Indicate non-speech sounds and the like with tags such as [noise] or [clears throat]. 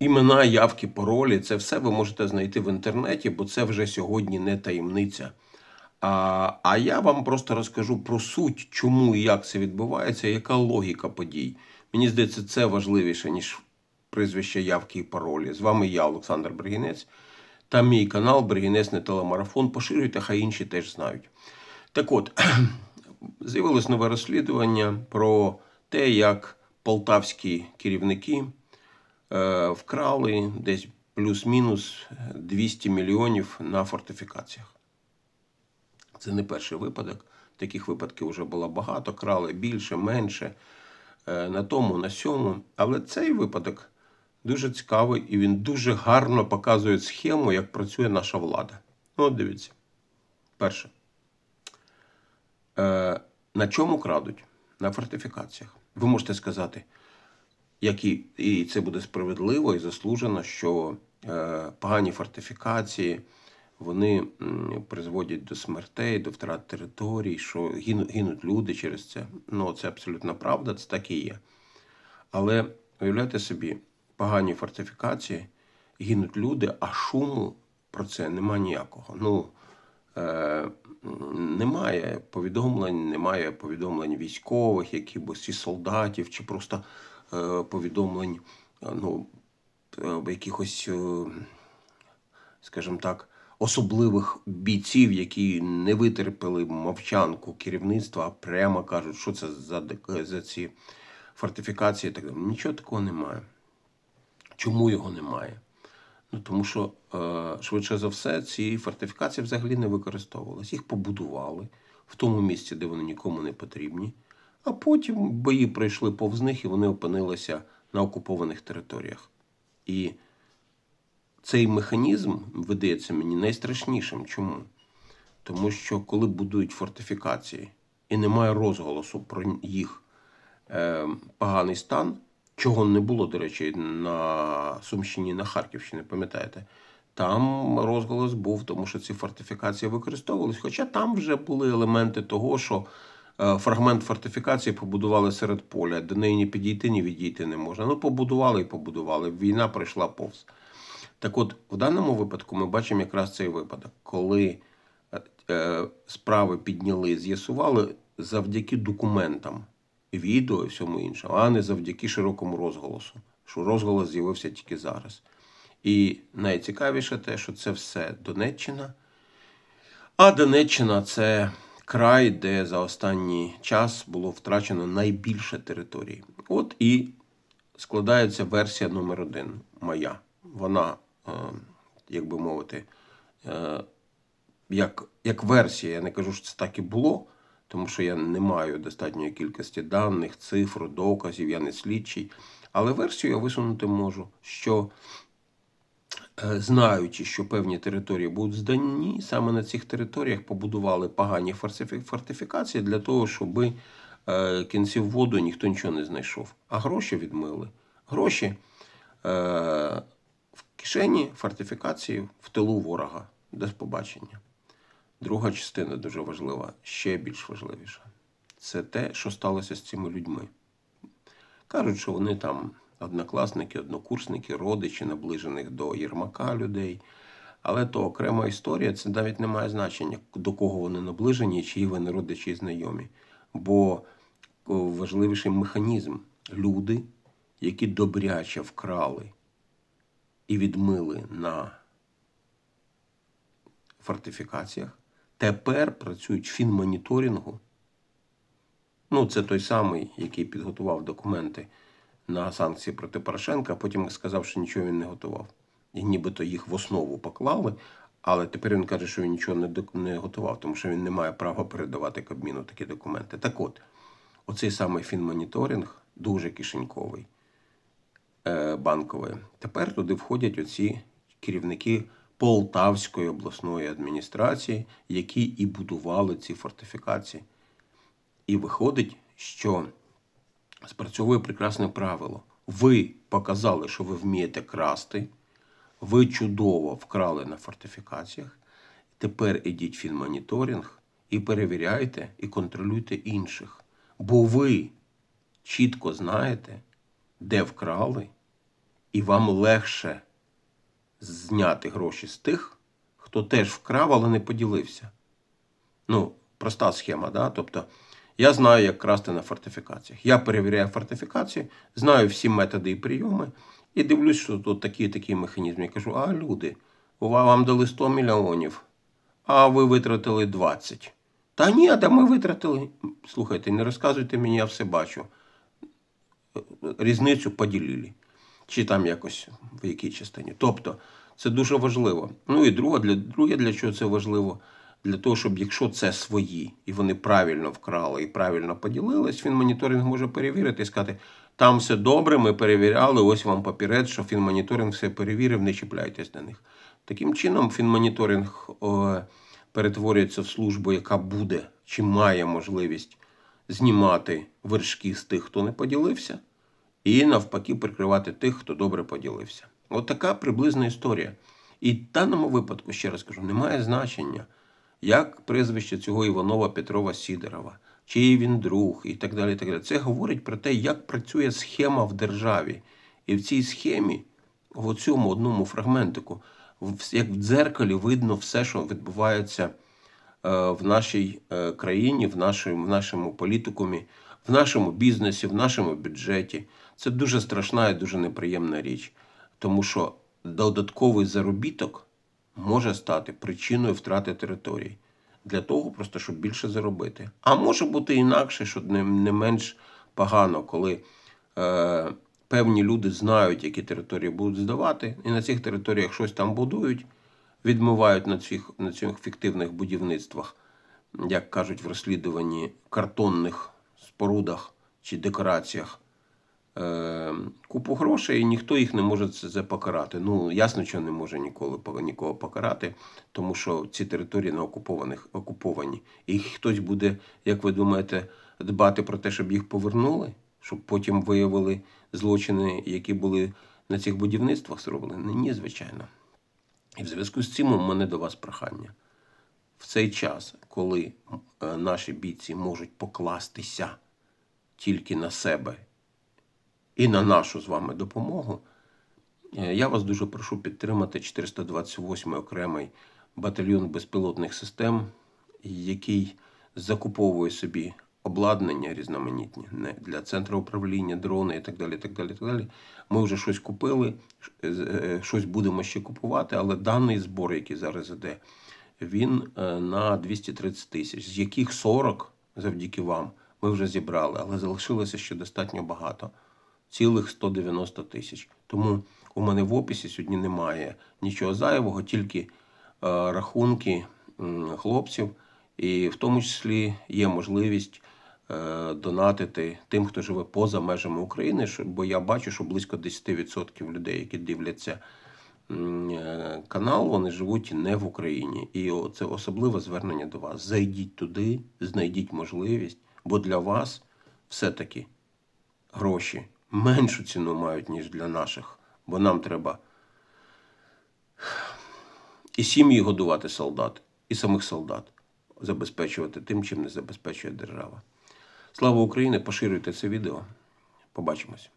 імена, явки, паролі це все ви можете знайти в інтернеті, бо це вже сьогодні не таємниця. А, а я вам просто розкажу про суть, чому і як це відбувається, яка логіка подій. Мені здається, це важливіше, ніж прізвище явки і паролі. З вами я, Олександр Бергінець, та мій канал Бергінець не телемарафон. Поширюйте, хай інші теж знають. Так от, [clears throat] з'явилось нове розслідування про те, як полтавські керівники вкрали десь плюс-мінус 200 мільйонів на фортифікаціях. Це не перший випадок. Таких випадків вже було багато, крали більше, менше, е, на тому, на сьому. Але цей випадок дуже цікавий і він дуже гарно показує схему, як працює наша влада. Ну, от дивіться. Перше. Е, на чому крадуть? На фортифікаціях. Ви можете сказати, які, і це буде справедливо і заслужено, що е, погані фортифікації вони призводять до смертей, до втрат територій, що гинуть, люди через це. Ну, це абсолютно правда, це так і є. Але уявляйте собі, погані фортифікації, гинуть люди, а шуму про це нема ніякого. Ну, е, немає повідомлень, немає повідомлень військових, якихось і солдатів, чи просто повідомлень е, ну, е, якихось, е, скажімо так, особливих бійців, які не витерпіли мовчанку керівництва, а прямо кажуть, що це за, за ці фортифікації. і Так далі. Нічого такого немає. Чому його немає? Ну, тому що, е, швидше за все, ці фортифікації взагалі не використовувалися. Їх побудували в тому місці, де вони нікому не потрібні. А потім бої пройшли повз них і вони опинилися на окупованих територіях. І цей механізм видається мені найстрашнішим. Чому? Тому що коли будують фортифікації і немає розголосу про їх е, поганий стан, чого не було, до речі, на Сумщині, на Харківщині, пам'ятаєте? Там розголос був, тому що ці фортифікації використовувались. Хоча там вже були елементи того, що фрагмент фортифікації побудували серед поля, до неї ні підійти, ні відійти не можна. Ну, побудували і побудували. Війна пройшла повз. Так от, в даному випадку ми бачимо якраз цей випадок, коли е, е, справи підняли, з'ясували завдяки документам, відео і всьому іншому, а не завдяки широкому розголосу. Що розголос з'явився тільки зараз. І найцікавіше те, що це все Донеччина. А Донеччина це край, де за останній час було втрачено найбільше територій. От і складається версія номер один моя. Вона, е, як би мовити, е, як, як версія, я не кажу, що це так і було, тому що я не маю достатньої кількості даних, цифр, доказів, я не слідчий. Але версію я висунути можу, що знаючи, що певні території будуть здані, саме на цих територіях побудували погані фортифікації для того, щоб е, кінців воду ніхто нічого не знайшов. А гроші відмили. Гроші е, в кишені фортифікації в тилу ворога. Без побачення. Друга частина дуже важлива, ще більш важливіша. Це те, що сталося з цими людьми. Кажуть, що вони там однокласники, однокурсники, родичі наближених до Єрмака людей. Але то окрема історія, це навіть не має значення, до кого вони наближені, чиї вони родичі і знайомі. Бо важливіший механізм люди, які добряче вкрали і відмили на фортифікаціях, тепер працюють фінмоніторингу. Ну, це той самий, який підготував документи на санкції проти Порошенка, а потім сказав, що нічого він не готував. І нібито їх в основу поклали, але тепер він каже, що він нічого не, готував, тому що він не має права передавати Кабміну такі документи. Так от, оцей самий фінмоніторинг дуже кишеньковий, е, банковий. Тепер туди входять оці керівники Полтавської обласної адміністрації, які і будували ці фортифікації. І виходить, що спрацьовує прекрасне правило. Ви показали, що ви вмієте красти, ви чудово вкрали на фортифікаціях. Тепер ідіть фінмоніторинг і перевіряйте і контролюйте інших. Бо ви чітко знаєте, де вкрали і вам легше зняти гроші з тих, хто теж вкрав, але не поділився. Ну, проста схема, да? Тобто, я знаю, як красти на фортифікаціях. Я перевіряю фортифікації, знаю всі методи і прийоми, і дивлюсь, що тут такий такий механізм. Я кажу, а люди, вам дали 100 мільйонів, а ви витратили 20. Та ні, да ми витратили. Слухайте, не розказуйте мені, я все бачу. Різницю поділили. Чи там якось в якій частині. Тобто, це дуже важливо. Ну і друге, для, друге, для чого це важливо? Для того, щоб якщо це свої, і вони правильно вкрали і правильно поділились, фінмоніторинг може перевірити і сказати, там все добре, ми перевіряли, ось вам папірець, що фінмоніторинг все перевірив, не чіпляйтесь на них. Таким чином, фінмоніторинг о, перетворюється в службу, яка буде чи має можливість знімати вершки з тих, хто не поділився, і навпаки прикривати тих, хто добре поділився. От приблизна історія. І в даному випадку, ще раз кажу, немає значення, як прізвище цього Іванова Петрова Сідорова, чий він друг і так далі. І так далі. Це говорить про те, як працює схема в державі. І в цій схемі, в цьому одному фрагментику, як в дзеркалі видно все, що відбувається е, в нашій е, країні, в нашому, в нашому політикумі, в нашому бізнесі, в нашому бюджеті. Це дуже страшна і дуже неприємна річ, тому що додатковий заробіток може стати причиною втрати територій. Для того, просто щоб більше заробити. А може бути інакше, що не, не менш погано, коли е, певні люди знають, які території будуть здавати, і на цих територіях щось там будують, відмивають на цих, на цих фіктивних будівництвах, як кажуть в розслідуванні, картонних спорудах чи декораціях купу грошей, і ніхто їх не може це покарати. Ну, ясно, що не може ніколи нікого покарати, тому що ці території не окупованих, окуповані. І хтось буде, як ви думаєте, дбати про те, щоб їх повернули, щоб потім виявили злочини, які були на цих будівництвах зроблені? Ні, звичайно. І в зв'язку з цим у мене до вас прохання. В цей час, коли е, наші бійці можуть покластися тільки на себе і на нашу з вами допомогу, е, я вас дуже прошу підтримати 428 окремий батальйон безпілотних систем, який закуповує собі обладнання різноманітні для центру управління, дрони і так далі. так далі, так далі. Ми вже щось купили, е, е, щось будемо ще купувати, але даний збор, який зараз іде, він на 230 тисяч, з яких 40 завдяки вам ми вже зібрали, але залишилося ще достатньо багато цілих 190 тисяч. Тому у мене в описі сьогодні немає нічого зайвого, тільки е, рахунки хлопців, і в тому числі є можливість е, донатити тим, хто живе поза межами України, бо я бачу, що близько 10% людей, які дивляться е, канал, вони живуть не в Україні. І це особливе звернення до вас. Зайдіть туди, знайдіть можливість, бо для вас все-таки гроші меншу ціну мають, ніж для наших, бо нам треба і сім'ї годувати солдат, і самих солдат забезпечувати тим, чим не забезпечує держава. Слава Україні! Поширюйте це відео. Побачимось.